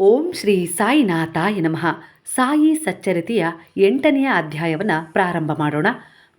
ಓಂ ಶ್ರೀ ಸಾಯಿನಾಥಾಯ ನಮಃ. ಸಾಯಿ ಸಚ್ಚರಿತೆಯ ಎಂಟನೆಯ ಅಧ್ಯಾಯವನ್ನು ಪ್ರಾರಂಭ ಮಾಡೋಣ.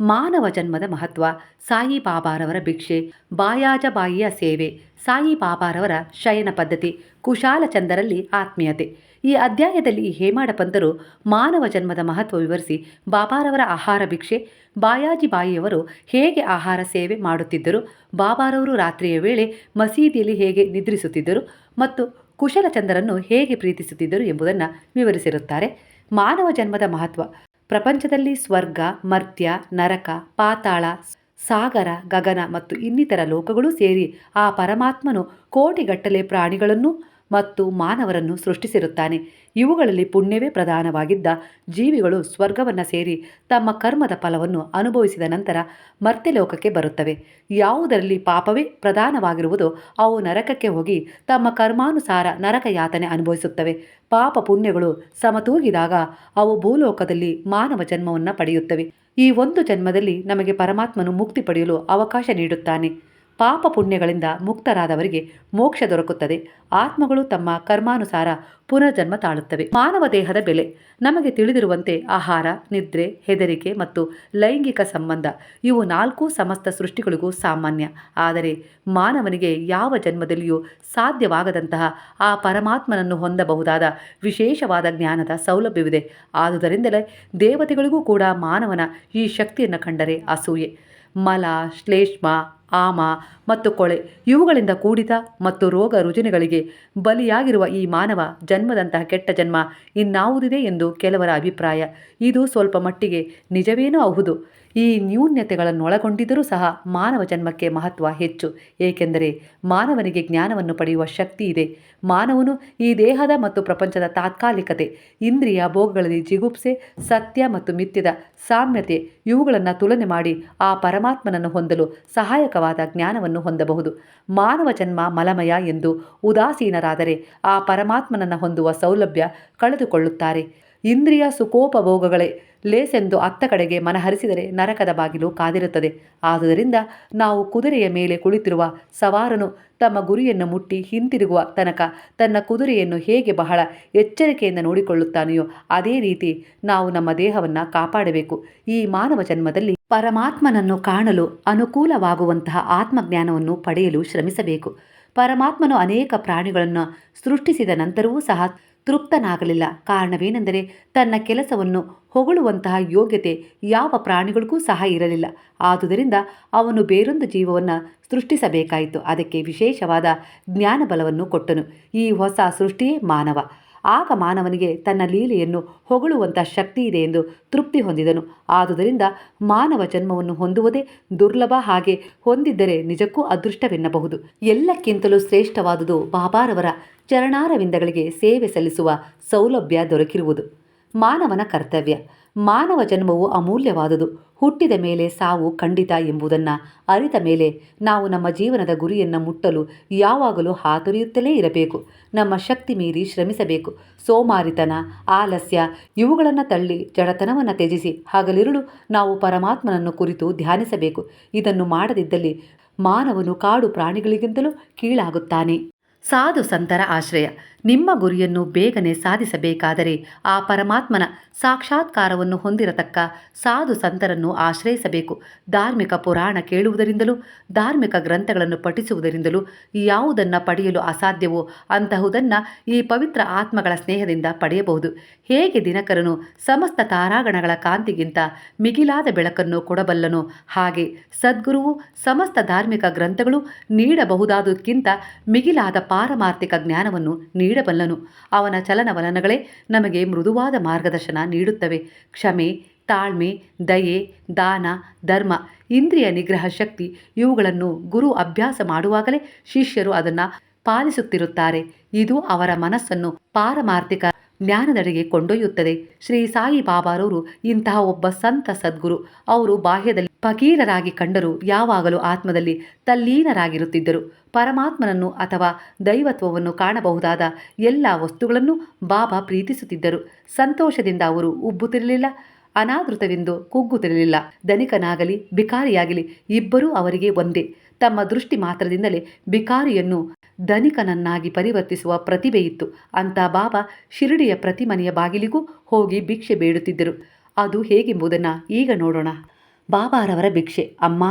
ಮಾನವ ಜನ್ಮದ ಮಹತ್ವ, ಸಾಯಿ ಬಾಬಾರವರ ಭಿಕ್ಷೆ ಬಾಯಾಜಬಾಯಿಯ ಸೇವೆ, ಸಾಯಿ ಬಾಬಾರವರ ಶಯನ ಪದ್ಧತಿ ಕುಶಾಲಚಂದರಲ್ಲಿ ಆತ್ಮೀಯತೆ. ಈ ಅಧ್ಯಾಯದಲ್ಲಿ ಹೇಮಾಡ ಪಂತರು ಮಾನವ ಜನ್ಮದ ಮಹತ್ವ ವಿವರಿಸಿ ಬಾಬಾರವರ ಆಹಾರ ಭಿಕ್ಷೆ, ಬಾಯಾಜಿ ಬಾಯಿಯವರು ಹೇಗೆ ಆಹಾರ ಸೇವೆ ಮಾಡುತ್ತಿದ್ದರು, ಬಾಬಾರವರು ರಾತ್ರಿಯ ವೇಳೆ ಮಸೀದಿಯಲ್ಲಿ ಹೇಗೆ ನಿದ್ರಿಸುತ್ತಿದ್ದರು ಮತ್ತು ಕುಶಲಚಂದ್ರನ್ನು ಹೇಗೆ ಪ್ರೀತಿಸುತ್ತಿದ್ದರು ಎಂಬುದನ್ನು ವಿವರಿಸಿರುತ್ತಾರೆ. ಮಾನವ ಜನ್ಮದ ಮಹತ್ವ. ಪ್ರಪಂಚದಲ್ಲಿ ಸ್ವರ್ಗ, ಮರ್ತ್ಯ, ನರಕ, ಪಾತಾಳ, ಸಾಗರ, ಗಗನ ಮತ್ತು ಇನ್ನಿತರ ಲೋಕಗಳು ಸೇರಿ ಆ ಪರಮಾತ್ಮನು ಕೋಟಿಗಟ್ಟಲೆ ಪ್ರಾಣಿಗಳನ್ನು ಮತ್ತು ಮಾನವರನ್ನು ಸೃಷ್ಟಿಸಿರುತ್ತಾನೆ. ಇವುಗಳಲ್ಲಿ ಪುಣ್ಯವೇ ಪ್ರಧಾನವಾಗಿದ್ದ ಜೀವಿಗಳು ಸ್ವರ್ಗವನ್ನು ಸೇರಿ ತಮ್ಮ ಕರ್ಮದ ಫಲವನ್ನು ಅನುಭವಿಸಿದ ನಂತರ ಮರ್ತ್ಯಲೋಕಕ್ಕೆ ಬರುತ್ತವೆ. ಯಾವುದರಲ್ಲಿ ಪಾಪವೇ ಪ್ರಧಾನವಾಗಿರುವುದೋ ಅವು ನರಕಕ್ಕೆ ಹೋಗಿ ತಮ್ಮ ಕರ್ಮಾನುಸಾರ ನರಕ ಯಾತನೆ ಅನುಭವಿಸುತ್ತವೆ. ಪಾಪ ಪುಣ್ಯಗಳು ಸಮತೂಗಿದಾಗ ಅವು ಭೂಲೋಕದಲ್ಲಿ ಮಾನವ ಜನ್ಮವನ್ನು ಪಡೆಯುತ್ತವೆ. ಈ ಒಂದು ಜನ್ಮದಲ್ಲಿ ನಮಗೆ ಪರಮಾತ್ಮನು ಮುಕ್ತಿ ಪಡೆಯಲು ಅವಕಾಶ ನೀಡುತ್ತಾನೆ. ಪಾಪ ಪುಣ್ಯಗಳಿಂದ ಮುಕ್ತರಾದವರಿಗೆ ಮೋಕ್ಷ ದೊರಕುತ್ತದೆ. ಆತ್ಮಗಳು ತಮ್ಮ ಕರ್ಮಾನುಸಾರ ಪುನರ್ಜನ್ಮ ತಾಳುತ್ತವೆ. ಮಾನವ ದೇಹದ ಬೆಲೆ. ನಮಗೆ ತಿಳಿದಿರುವಂತೆ ಆಹಾರ, ನಿದ್ರೆ, ಹೆದರಿಕೆ ಮತ್ತು ಲೈಂಗಿಕ ಸಂಬಂಧ ಇವು ನಾಲ್ಕು ಸಮಸ್ತ ಸೃಷ್ಟಿಗಳಿಗೂ ಸಾಮಾನ್ಯ. ಆದರೆ ಮಾನವನಿಗೆ ಯಾವ ಜನ್ಮದಲ್ಲಿಯೂ ಸಾಧ್ಯವಾಗದಂತಹ ಆ ಪರಮಾತ್ಮನನ್ನು ಹೊಂದಬಹುದಾದ ವಿಶೇಷವಾದ ಜ್ಞಾನದ ಸೌಲಭ್ಯವಿದೆ. ಆದುದರಿಂದಲೇ ದೇವತೆಗಳಿಗೂ ಕೂಡ ಮಾನವನ ಈ ಶಕ್ತಿಯನ್ನು ಕಂಡರೆ ಅಸೂಯೆ. ಮಲ, ಶ್ಲೇಷ್ಮ, ಆಮ ಮತ್ತು ಕೊಳೆ ಇವುಗಳಿಂದ ಕೂಡಿದ ಮತ್ತು ರೋಗ ರುಜಿನಗಳಿಗೆ ಬಲಿಯಾಗಿರುವ ಈ ಮಾನವ ಜನ್ಮದಂತಹ ಕೆಟ್ಟ ಜನ್ಮ ಇನ್ನಾವುದಿದೆ ಎಂದು ಕೆಲವರ ಅಭಿಪ್ರಾಯ. ಇದು ಸ್ವಲ್ಪ ಮಟ್ಟಿಗೆ ನಿಜವೇನೂ ಹೌದು. ಈ ನ್ಯೂನ್ಯತೆಗಳನ್ನೊಳಗೊಂಡಿದ್ದರೂ ಸಹ ಮಾನವ ಜನ್ಮಕ್ಕೆ ಮಹತ್ವ ಹೆಚ್ಚು. ಏಕೆಂದರೆ ಮಾನವನಿಗೆ ಜ್ಞಾನವನ್ನು ಪಡೆಯುವ ಶಕ್ತಿ ಇದೆ. ಮಾನವನು ಈ ದೇಹದ ಮತ್ತು ಪ್ರಪಂಚದ ತಾತ್ಕಾಲಿಕತೆ, ಇಂದ್ರಿಯ ಭೋಗಗಳಲ್ಲಿ ಜಿಗುಪ್ಸೆ, ಸತ್ಯ ಮತ್ತು ಮಿಥ್ಯದ ಸಾಮ್ಯತೆ ಇವುಗಳನ್ನು ತುಲನೆ ಮಾಡಿ ಆ ಪರಮಾತ್ಮನನ್ನು ಹೊಂದಲು ಸಹಾಯಕವಾದ ಜ್ಞಾನವನ್ನು ಹೊಂದಬಹುದು. ಮಾನವ ಜನ್ಮ ಮಲಮಯ ಎಂದು ಉದಾಸೀನರಾದರೆ ಆ ಪರಮಾತ್ಮನನ್ನು ಹೊಂದುವ ಸೌಲಭ್ಯ ಕಳೆದುಕೊಳ್ಳುತ್ತಾರೆ. ಇಂದ್ರಿಯ ಸುಖೋಪಭೋಗಗಳೇ ಲೇಸೆಂದು ಅತ್ತ ಕಡೆಗೆ ಮನಹರಿಸಿದರೆ ನರಕದ ಬಾಗಿಲು ಕಾದಿರುತ್ತದೆ. ಆದುದರಿಂದ ನಾವು ಕುದುರೆಯ ಮೇಲೆ ಕುಳಿತಿರುವ ಸವಾರನು ತಮ್ಮ ಗುರಿಯನ್ನು ಮುಟ್ಟಿ ಹಿಂತಿರುಗುವ ತನಕ ತನ್ನ ಕುದುರೆಯನ್ನು ಹೇಗೆ ಬಹಳ ಎಚ್ಚರಿಕೆಯಿಂದ ನೋಡಿಕೊಳ್ಳುತ್ತಾನೆಯೋ ಅದೇ ರೀತಿ ನಾವು ನಮ್ಮ ದೇಹವನ್ನು ಕಾಪಾಡಬೇಕು. ಈ ಮಾನವ ಜನ್ಮದಲ್ಲಿ ಪರಮಾತ್ಮನನ್ನು ಕಾಣಲು ಅನುಕೂಲವಾಗುವಂತಹ ಆತ್ಮಜ್ಞಾನವನ್ನು ಪಡೆಯಲು ಶ್ರಮಿಸಬೇಕು. ಪರಮಾತ್ಮನು ಅನೇಕ ಪ್ರಾಣಿಗಳನ್ನು ಸೃಷ್ಟಿಸಿದ ನಂತರವೂ ಸಹ ತೃಪ್ತನಾಗಲಿಲ್ಲ. ಕಾರಣವೇನೆಂದರೆ ತನ್ನ ಕೆಲಸವನ್ನು ಹೊಗಳುವಂತಹ ಯೋಗ್ಯತೆ ಯಾವ ಪ್ರಾಣಿಗಳಿಗೂ ಸಹ ಇರಲಿಲ್ಲ. ಆದುದರಿಂದ ಅವನು ಬೇರೊಂದು ಜೀವವನ್ನು ಸೃಷ್ಟಿಸಬೇಕಾಯಿತು. ಅದಕ್ಕೆ ವಿಶೇಷವಾದ ಜ್ಞಾನಬಲವನ್ನು ಕೊಟ್ಟನು. ಈ ಹೊಸ ಸೃಷ್ಟಿಯೇ ಮಾನವ. ಆಗ ಮಾನವನಿಗೆ ತನ್ನ ಲೀಲೆಯನ್ನು ಹೊಗಳುವಂಥ ಶಕ್ತಿ ಇದೆ ಎಂದು ತೃಪ್ತಿ ಹೊಂದಿದನು. ಆದುದರಿಂದ ಮಾನವ ಜನ್ಮವನ್ನು ಹೊಂದುವುದೇ ದುರ್ಲಭ ಹಾಗೆ ಹೊಂದಿದ್ದರೆ ನಿಜಕ್ಕೂ ಅದೃಷ್ಟವೆನ್ನಬಹುದು. ಎಲ್ಲಕ್ಕಿಂತಲೂ ಶ್ರೇಷ್ಠವಾದುದು ಬಾಬಾರವರ ಚರಣಾರವಿಂದಗಳಿಗೆ ಸೇವೆ ಸಲ್ಲಿಸುವ ಸೌಲಭ್ಯ ದೊರಕಿರುವುದು ಮಾನವನ ಕರ್ತವ್ಯ. ಮಾನವ ಜನ್ಮವು ಅಮೂಲ್ಯವಾದುದು. ಹುಟ್ಟಿದ ಮೇಲೆ ಸಾವು ಖಂಡಿತ ಎಂಬುದನ್ನು ಅರಿತ ಮೇಲೆ ನಾವು ನಮ್ಮ ಜೀವನದ ಗುರಿಯನ್ನು ಮುಟ್ಟಲು ಯಾವಾಗಲೂ ಹಾತೊರೆಯುತ್ತಲೇ ಇರಬೇಕು. ನಮ್ಮ ಶಕ್ತಿ ಮೀರಿ ಶ್ರಮಿಸಬೇಕು. ಸೋಮಾರಿತನ, ಆಲಸ್ಯ ಇವುಗಳನ್ನು ತಳ್ಳಿ ಜಡತನವನ್ನು ತ್ಯಜಿಸಿ ಹಾಗಲಿರುಳು ನಾವು ಪರಮಾತ್ಮನನ್ನು ಕುರಿತು ಧ್ಯಾನಿಸಬೇಕು. ಇದನ್ನು ಮಾಡದಿದ್ದಲ್ಲಿ ಮಾನವನು ಕಾಡು ಪ್ರಾಣಿಗಳಿಗಿಂತಲೂ ಕೀಳಾಗುತ್ತಾನೆ. ಸಾಧು ಸಂತರ ಆಶ್ರಯ. ನಿಮ್ಮ ಗುರಿಯನ್ನು ಬೇಗನೆ ಸಾಧಿಸಬೇಕಾದರೆ ಆ ಪರಮಾತ್ಮನ ಸಾಕ್ಷಾತ್ಕಾರವನ್ನು ಹೊಂದಿರತಕ್ಕ ಸಾಧು ಸಂತರನ್ನು ಆಶ್ರಯಿಸಬೇಕು. ಧಾರ್ಮಿಕ ಪುರಾಣ ಕೇಳುವುದರಿಂದಲೂ, ಧಾರ್ಮಿಕ ಗ್ರಂಥಗಳನ್ನು ಪಠಿಸುವುದರಿಂದಲೂ ಯಾವುದನ್ನು ಪಡೆಯಲು ಅಸಾಧ್ಯವೋ ಅಂತಹುದನ್ನು ಈ ಪವಿತ್ರ ಆತ್ಮಗಳ ಸ್ನೇಹದಿಂದ ಪಡೆಯಬಹುದು. ಹೇಗೆ ದಿನಕರನು ಸಮಸ್ತ ತಾರಾಗಣಗಳ ಕಾಂತಿಗಿಂತ ಮಿಗಿಲಾದ ಬೆಳಕನ್ನು ಕೊಡಬಲ್ಲನೋ ಹಾಗೆ ಸದ್ಗುರುವು ಸಮಸ್ತ ಧಾರ್ಮಿಕ ಗ್ರಂಥಗಳು ನೀಡಬಹುದಾದಕ್ಕಿಂತ ಮಿಗಿಲಾದ ಪಾರಮಾರ್ಥಿಕ ಜ್ಞಾನವನ್ನು ನೀಡಬಲ್ಲನು. ಅವನ ಚಲನವಲನಗಳೇ ನಮಗೆ ಮೃದುವಾದ ಮಾರ್ಗದರ್ಶನ ನೀಡುತ್ತವೆ. ಕ್ಷಮೆ, ತಾಳ್ಮೆ, ದಯೆ, ದಾನ, ಧರ್ಮ, ಇಂದ್ರಿಯ ನಿಗ್ರಹ ಶಕ್ತಿ ಇವುಗಳನ್ನು ಗುರು ಅಭ್ಯಾಸ ಮಾಡುವಾಗಲೇ ಶಿಷ್ಯರು ಅದನ್ನು ಪಾಲಿಸುತ್ತಿರುತ್ತಾರೆ. ಇದು ಅವರ ಮನಸ್ಸನ್ನು ಪಾರಮಾರ್ಥಿಕ ಜ್ಞಾನದೆಡೆಗೆ ಕೊಂಡೊಯ್ಯುತ್ತದೆ. ಶ್ರೀ ಸಾಯಿ ಬಾಬಾರವರು ಇಂತಹ ಒಬ್ಬ ಸಂತ ಸದ್ಗುರು. ಅವರು ಬಾಹ್ಯದಲ್ಲಿ ಫಕೀರರಾಗಿ ಕಂಡರೂ, ಯಾವಾಗಲೂ ಆತ್ಮದಲ್ಲಿ ತಲ್ಲೀನರಾಗಿರುತ್ತಿದ್ದರು. ಪರಮಾತ್ಮನನ್ನು ಅಥವಾ ದೈವತ್ವವನ್ನು ಕಾಣಬಹುದಾದ ಎಲ್ಲ ವಸ್ತುಗಳನ್ನು ಬಾಬಾ ಪ್ರೀತಿಸುತ್ತಿದ್ದರು. ಸಂತೋಷದಿಂದ ಅವರು ಉಬ್ಬುತ್ತಿರಲಿಲ್ಲ, ಅನಾದೃತವೆಂದು ಕುಗ್ಗುತ್ತಿರಲಿಲ್ಲ. ಧನಿಕನಾಗಲಿ ಬಿಕಾರಿಯಾಗಲಿ ಇಬ್ಬರೂ ಅವರಿಗೆ ಒಂದೇ. ತಮ್ಮ ದೃಷ್ಟಿ ಮಾತ್ರದಿಂದಲೇ ಬಿಕಾರಿಯನ್ನು ಧನಿಕನನ್ನಾಗಿ ಪರಿವರ್ತಿಸುವ ಪ್ರತಿಭೆಯಿತ್ತು ಅಂತ ಬಾಬಾ ಶಿರಡಿಯ ಪ್ರತಿಮನೆಯ ಬಾಗಿಲಿಗೂ ಹೋಗಿ ಭಿಕ್ಷೆ ಬೇಡುತ್ತಿದ್ದರು. ಅದು ಹೇಗೆಂಬುದನ್ನು ಈಗ ನೋಡೋಣ. ಬಾಬಾರವರ ಭಿಕ್ಷೆ. ಅಮ್ಮ,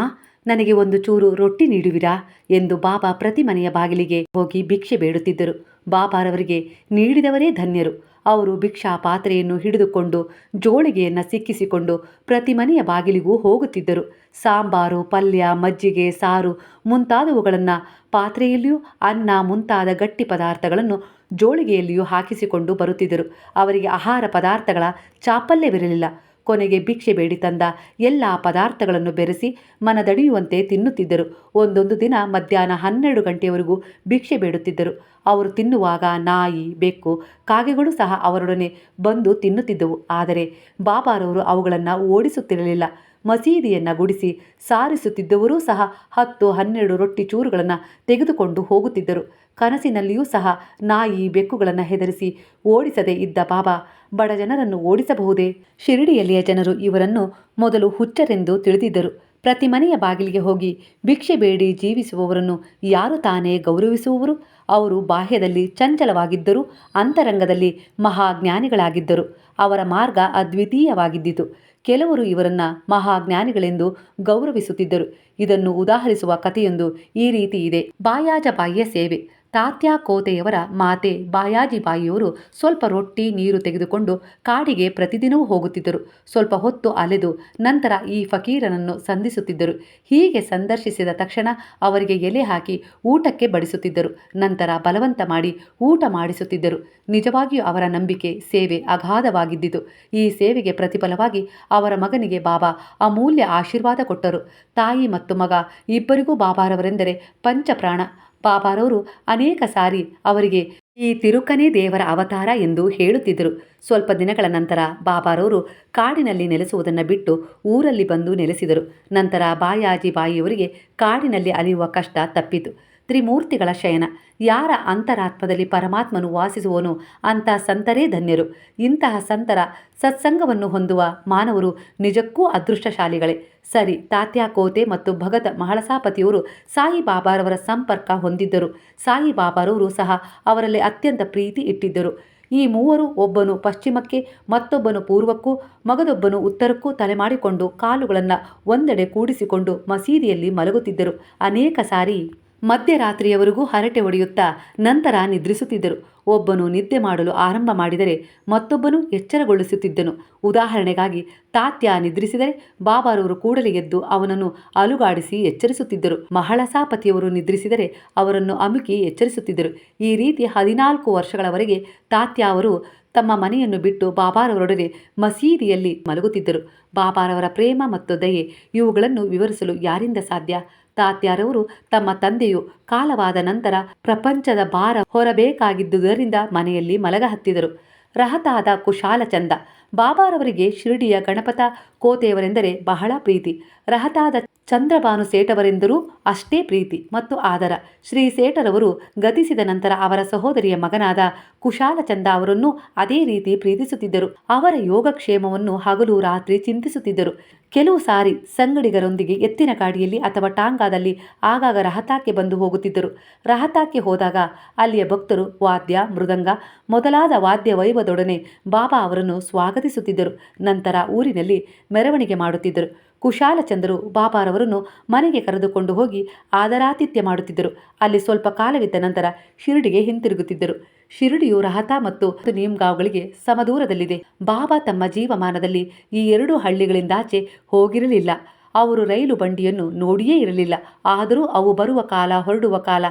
ನನಗೆ ಒಂದು ಚೂರು ರೊಟ್ಟಿ ನೀಡುವಿರಾ? ಎಂದು ಬಾಬಾ ಪ್ರತಿ ಮನೆಯ ಬಾಗಿಲಿಗೆ ಹೋಗಿ ಭಿಕ್ಷೆ ಬೇಡುತ್ತಿದ್ದರು. ಬಾಬಾರವರಿಗೆ ನೀಡಿದವರೇ ಧನ್ಯರು. ಅವರು ಭಿಕ್ಷಾ ಪಾತ್ರೆಯನ್ನು ಹಿಡಿದುಕೊಂಡು ಜೋಳಿಗೆಯನ್ನು ಸಿಕ್ಕಿಸಿಕೊಂಡು ಪ್ರತಿ ಮನೆಯ ಬಾಗಿಲಿಗೂ ಹೋಗುತ್ತಿದ್ದರು. ಸಾಂಬಾರು, ಪಲ್ಯ, ಮಜ್ಜಿಗೆ, ಸಾರು ಮುಂತಾದವುಗಳನ್ನು ಪಾತ್ರೆಯಲ್ಲಿಯೂ ಅನ್ನ ಮುಂತಾದ ಗಟ್ಟಿ ಪದಾರ್ಥಗಳನ್ನು ಜೋಳಿಗೆಯಲ್ಲಿಯೂ ಹಾಕಿಸಿಕೊಂಡು ಬರುತ್ತಿದ್ದರು. ಅವರಿಗೆ ಆಹಾರ ಪದಾರ್ಥಗಳ ಚಾಪಲ್ಯವಿರಲಿಲ್ಲ. ಕೊನೆಗೆ ಭಿಕ್ಷೆ ಬೇಡಿ ತಂದ ಎಲ್ಲ ಪದಾರ್ಥಗಳನ್ನು ಬೆರೆಸಿ ಮನದಡಿಯುವಂತೆ ತಿನ್ನುತ್ತಿದ್ದರು. ಒಂದೊಂದು ದಿನ ಮಧ್ಯಾಹ್ನ ಹನ್ನೆರಡು ಗಂಟೆಯವರೆಗೂ ಭಿಕ್ಷೆ ಬೇಡುತ್ತಿದ್ದರು. ಅವರು ತಿನ್ನುವಾಗ ನಾಯಿ, ಬೆಕ್ಕು, ಕಾಗೆಗಳು ಸಹ ಅವರೊಡನೆ ಬಂದು ತಿನ್ನುತ್ತಿದ್ದವು. ಆದರೆ ಬಾಬಾರವರು ಅವುಗಳನ್ನು ಓಡಿಸುತ್ತಿರಲಿಲ್ಲ. ಮಸೀದಿಯನ್ನು ಗುಡಿಸಿ ಸಾರಿಸುತ್ತಿದ್ದವರೂ ಸಹ ಹತ್ತು ಹನ್ನೆರಡು ರೊಟ್ಟಿ ಚೂರುಗಳನ್ನು ತೆಗೆದುಕೊಂಡು ಹೋಗುತ್ತಿದ್ದರು. ಕನಸಿನಲ್ಲಿಯೂ ಸಹ ನಾಯಿ ಬೆಕ್ಕುಗಳನ್ನು ಹೆದರಿಸಿ ಓಡಿಸದೇ ಇದ್ದ ಬಾಬಾ ಬಡ ಜನರನ್ನು ಓಡಿಸಬಹುದೇ? ಶಿರಡಿಯಲ್ಲಿಯ ಜನರು ಇವರನ್ನು ಮೊದಲು ಹುಚ್ಚರೆಂದು ತಿಳಿದಿದ್ದರು. ಪ್ರತಿ ಮನೆಯ ಬಾಗಿಲಿಗೆ ಹೋಗಿ ಭಿಕ್ಷೆ ಬೇಡಿ ಜೀವಿಸುವವರನ್ನು ಯಾರು ತಾನೇ ಗೌರವಿಸುವವರು? ಅವರು ಬಾಹ್ಯದಲ್ಲಿ ಚಂಚಲವಾಗಿದ್ದರು ಅಂತರಂಗದಲ್ಲಿ ಮಹಾಜ್ಞಾನಿಗಳಾಗಿದ್ದರು. ಅವರ ಮಾರ್ಗ ಅದ್ವಿತೀಯವಾಗಿದ್ದಿತು. ಕೆಲವರು ಇವರನ್ನ ಮಹಾಜ್ಞಾನಿಗಳೆಂದು ಗೌರವಿಸುತ್ತಿದ್ದರು. ಇದನ್ನು ಉದಾಹರಿಸುವ ಕಥೆಯೊಂದು ಈ ರೀತಿ ಇದೆ. ಬಾಯಾಜ ಬಾಯಿಯ ಸೇವೆ. ತಾತ್ಯಾ ಕೋತೆಯವರ ಮಾತೆ ಬಾಯಾಜಿ ಬಾಯಿಯವರು ಸ್ವಲ್ಪ ರೊಟ್ಟಿ ನೀರು ತೆಗೆದುಕೊಂಡು ಕಾಡಿಗೆ ಪ್ರತಿದಿನವೂ ಹೋಗುತ್ತಿದ್ದರು. ಸ್ವಲ್ಪ ಹೊತ್ತು ಅಲೆದು ನಂತರ ಈ ಫಕೀರನನ್ನು ಸಂಧಿಸುತ್ತಿದ್ದರು. ಹೀಗೆ ಸಂದರ್ಶಿಸಿದ ತಕ್ಷಣ ಅವರಿಗೆ ಎಲೆ ಹಾಕಿ ಊಟಕ್ಕೆ ಬಡಿಸುತ್ತಿದ್ದರು. ನಂತರ ಬಲವಂತ ಮಾಡಿ ಊಟ ಮಾಡಿಸುತ್ತಿದ್ದರು. ನಿಜವಾಗಿಯೂ ಅವರ ನಂಬಿಕೆ ಸೇವೆ ಅಗಾಧವಾಗಿದ್ದಿತು. ಈ ಸೇವೆಗೆ ಪ್ರತಿಫಲವಾಗಿ ಅವರ ಮಗನಿಗೆ ಬಾಬಾ ಅಮೂಲ್ಯ ಆಶೀರ್ವಾದ ಕೊಟ್ಟರು. ತಾಯಿ ಮತ್ತು ಮಗ ಇಬ್ಬರಿಗೂ ಬಾಬಾರವರೆಂದರೆ ಪಂಚಪ್ರಾಣ. ಬಾಬಾರವರು ಅನೇಕ ಸಾರಿ ಅವರಿಗೆ ಈ ತಿರುಕನೇ ದೇವರ ಅವತಾರ ಎಂದು ಹೇಳುತ್ತಿದ್ದರು. ಸ್ವಲ್ಪ ದಿನಗಳ ನಂತರ ಬಾಬಾರವರು ಕಾಡಿನಲ್ಲಿ ನೆಲೆಸುವುದನ್ನು ಬಿಟ್ಟು ಊರಲ್ಲಿ ಬಂದು ನೆಲೆಸಿದರು. ನಂತರ ಬಾಯಾಜಿ ಬಾಯಿಯವರಿಗೆ ಕಾಡಿನಲ್ಲಿ ಅಲಿಯುವ ಕಷ್ಟ ತಪ್ಪಿತು. ತ್ರಿಮೂರ್ತಿಗಳ ಶಯನ. ಯಾರ ಅಂತರಾತ್ಮದಲ್ಲಿ ಪರಮಾತ್ಮನು ವಾಸಿಸುವನು ಅಂಥ ಸಂತರೇ ಧನ್ಯರು. ಇಂತಹ ಸಂತರ ಸತ್ಸಂಗವನ್ನು ಹೊಂದುವ ಮಾನವರು ನಿಜಕ್ಕೂ ಅದೃಷ್ಟಶಾಲಿಗಳೇ. ಸರಿ, ತಾತ್ಯಾ ಕೋತೆ ಮತ್ತು ಭಗತ ಮಹಳಸಾಪತಿಯವರು ಸಾಯಿಬಾಬಾರವರ ಸಂಪರ್ಕ ಹೊಂದಿದ್ದರು. ಸಾಯಿ ಬಾಬಾರವರು ಸಹ ಅವರಲ್ಲಿ ಅತ್ಯಂತ ಪ್ರೀತಿ ಇಟ್ಟಿದ್ದರು. ಈ ಮೂವರು ಒಬ್ಬನು ಪಶ್ಚಿಮಕ್ಕೆ, ಮತ್ತೊಬ್ಬನು ಪೂರ್ವಕ್ಕೂ ಮಗದೊಬ್ಬನು ಉತ್ತರಕ್ಕೂ ತಲೆಮಾಡಿಕೊಂಡು ಕಾಲುಗಳನ್ನು ಒಂದೆಡೆ ಕೂಡಿಸಿಕೊಂಡು ಮಸೀದಿಯಲ್ಲಿ ಮಲಗುತ್ತಿದ್ದರು. ಅನೇಕ ಸಾರಿ ಮಧ್ಯರಾತ್ರಿಯವರೆಗೂ ಹರಟೆ ಹೊಡೆಯುತ್ತಾ ನಂತರ ನಿದ್ರಿಸುತ್ತಿದ್ದರು. ಒಬ್ಬನು ನಿದ್ದೆ ಮಾಡಲು ಆರಂಭ ಮಾಡಿದರೆ ಮತ್ತೊಬ್ಬನು ಎಚ್ಚರಗೊಳಿಸುತ್ತಿದ್ದನು ಉದಾಹರಣೆಗಾಗಿ, ತಾತ್ಯ ನಿದ್ರಿಸಿದರೆ ಬಾಬಾರವರು ಕೂಡಲೇ ಎದ್ದು ಅವನನ್ನು ಅಲುಗಾಡಿಸಿ ಎಚ್ಚರಿಸುತ್ತಿದ್ದರು. ಮಹಳಸಾಪತಿಯವರು ನಿದ್ರಿಸಿದರೆ ಅವರನ್ನು ಅಮುಕಿ ಎಚ್ಚರಿಸುತ್ತಿದ್ದರು. ಈ ರೀತಿ ಹದಿನಾಲ್ಕು ವರ್ಷಗಳವರೆಗೆ ತಾತ್ಯ ಅವರು ತಮ್ಮ ಮನೆಯನ್ನು ಬಿಟ್ಟು ಬಾಬಾರವರೊಡನೆ ಮಸೀದಿಯಲ್ಲಿ ಮಲಗುತ್ತಿದ್ದರು. ಬಾಬಾರವರ ಪ್ರೇಮ ಮತ್ತು ದಯೆ ಇವುಗಳನ್ನು ವಿವರಿಸಲು ಯಾರಿಂದ ಸಾಧ್ಯ? ತಾತ್ಯಾರವರು ತಮ್ಮ ತಂದೆಯು ಕಾಲವಾದ ನಂತರ ಪ್ರಪಂಚದ ಭಾರ ಹೊರಬೇಕಾಗಿದ್ದುದರಿಂದ ಮನೆಯಲ್ಲಿ ಮಲಗ ಹತ್ತಿದರು ರಹತಾದ ಕುಶಾಲಚಂದ ಬಾಬಾರವರಿಗೆ ಶಿರಡಿಯ ಗಣಪತ ಕೋತೆಯವರೆಂದರೆ ಬಹಳ ಪ್ರೀತಿ. ರಹತಾದ ಚಂದ್ರಭಾನು ಸೇಠವರೆಂದರೂ ಅಷ್ಟೇ ಪ್ರೀತಿ ಮತ್ತು ಆದರ. ಶ್ರೀ ಸೇಠರವರು ಗತಿಸಿದ ನಂತರ ಅವರ ಸಹೋದರಿಯ ಮಗನಾದ ಕುಶಾಲಚಂದ ಅವರನ್ನು ಅದೇ ರೀತಿ ಪ್ರೀತಿಸುತ್ತಿದ್ದರು. ಅವರ ಯೋಗಕ್ಷೇಮವನ್ನು ಹಗಲು ರಾತ್ರಿ ಚಿಂತಿಸುತ್ತಿದ್ದರು. ಕೆಲವು ಸಾರಿ ಸಂಗಡಿಗರೊಂದಿಗೆ ಎತ್ತಿನ ಗಾಡಿಯಲ್ಲಿ ಅಥವಾ ಟಾಂಗಾದಲ್ಲಿ ಆಗಾಗ ರಹತಾಕ್ಕೆ ಬಂದು ಹೋಗುತ್ತಿದ್ದರು. ರಹತಾಕ್ಕೆ ಹೋದಾಗ ಅಲ್ಲಿಯ ಭಕ್ತರು ವಾದ್ಯ, ಮೃದಂಗ ಮೊದಲಾದ ವಾದ್ಯ ವೈಭವದೊಡನೆ ಬಾಬಾ ಅವರನ್ನು ಸ್ವಾಗತಿಸುತ್ತಿದ್ದರು ನಂತರ ಊರಿನಲ್ಲಿ ಮೆರವಣಿಗೆ ಮಾಡುತ್ತಿದ್ದರು. ಕುಶಾಲಚಂದರು ಬಾಬಾರವರನ್ನು ಮನೆಗೆ ಕರೆದುಕೊಂಡು ಹೋಗಿ ಆದರಾತಿಥ್ಯ ಮಾಡುತ್ತಿದ್ದರು. ಅಲ್ಲಿ ಸ್ವಲ್ಪ ಕಾಲವಿದ್ದ ನಂತರ ಶಿರಡಿಗೆ ಹಿಂತಿರುಗುತ್ತಿದ್ದರು. ಶಿರಡಿಯು ರಹತಾ ಮತ್ತು ನೀಮ್ಗಾವ್ಗಳಿಗೆ ಸಮದೂರದಲ್ಲಿದೆ. ಬಾಬಾ ತಮ್ಮ ಜೀವಮಾನದಲ್ಲಿ ಈ ಎರಡು ಹಳ್ಳಿಗಳಿಂದಾಚೆ ಹೋಗಿರಲಿಲ್ಲ. ಅವರು ರೈಲು ಬಂಡಿಯನ್ನು ನೋಡಿಯೇ ಇರಲಿಲ್ಲ. ಆದರೂ ಅವು ಬರುವ ಕಾಲ ಹೊರಡುವ ಕಾಲ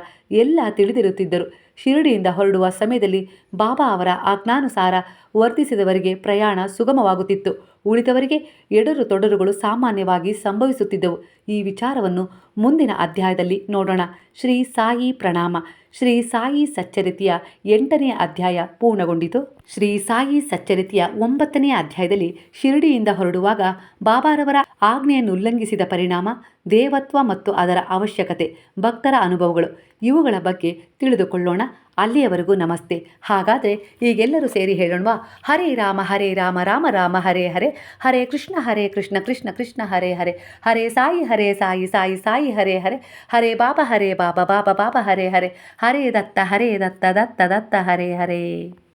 ಎಲ್ಲ ತಿಳಿದಿರುತ್ತಿದ್ದರು. ಶಿರಡಿಯಿಂದ ಹೊರಡುವ ಸಮಯದಲ್ಲಿ ಬಾಬಾ ಅವರ ಆಜ್ಞಾನುಸಾರ ವರ್ತಿಸಿದವರಿಗೆ ಪ್ರಯಾಣ ಸುಗಮವಾಗುತ್ತಿತ್ತು. ಉಳಿದವರಿಗೆ ಎಡರು ತೊಡರುಗಳು ಸಾಮಾನ್ಯವಾಗಿ ಸಂಭವಿಸುತ್ತಿದ್ದವು. ಈ ವಿಚಾರವನ್ನು ಮುಂದಿನ ಅಧ್ಯಾಯದಲ್ಲಿ ನೋಡೋಣ. ಶ್ರೀ ಸಾಯಿ ಪ್ರಣಾಮ. ಶ್ರೀ ಸಾಯಿ ಸಚ್ಚರಿತೆಯ ಎಂಟನೆಯ ಅಧ್ಯಾಯ ಪೂರ್ಣಗೊಂಡಿತು. ಶ್ರೀ ಸಾಯಿ ಸಚ್ಚರಿತೆಯ ಒಂಬತ್ತನೆಯ ಅಧ್ಯಾಯದಲ್ಲಿ ಶಿರಡಿಯಿಂದ ಹೊರಡುವಾಗ ಬಾಬಾರವರ ಆಜ್ಞೆಯನ್ನು ಉಲ್ಲಂಘಿಸಿದ ಪರಿಣಾಮ ದೇವತ್ವ ಮತ್ತು ಅದರ ಅವಶ್ಯಕತೆ, ಭಕ್ತರ ಅನುಭವಗಳು ಇವುಗಳ ಬಗ್ಗೆ ತಿಳಿದುಕೊಳ್ಳೋಣ. ಅಲ್ಲಿಯವರೆಗೂ ನಮಸ್ತೆ. ಹಾಗಾದರೆ ಈಗೆಲ್ಲರೂ ಸೇರಿ ಹೇಳೋಣವಾ? ಹರೇ ರಾಮ ಹರೇ ರಾಮ ರಾಮ ರಾಮ, ಹರೇ ಹರೇ. ಹರೇ ಕೃಷ್ಣ ಹರೇ ಕೃಷ್ಣ ಕೃಷ್ಣ ಕೃಷ್ಣ, ಹರೇ ಹರೇ. ಹರೇ ಸಾಯಿ ಹರೇ ಸಾಯಿ ಸಾಯಿ ಸಾಯಿ, ಹರೇ ಹರೇ. ಹರೇ ಬಾಬಾ ಹರೇ ಬಾಬಾ ಬಾಬಾ ಬಾಬಾ, ಹರೇ ಹರೇ. ಹರೇ ದತ್ತ ಹರೇ ದತ್ತ ದತ್ತ ದತ್ತ, ಹರೇ ಹರೇ.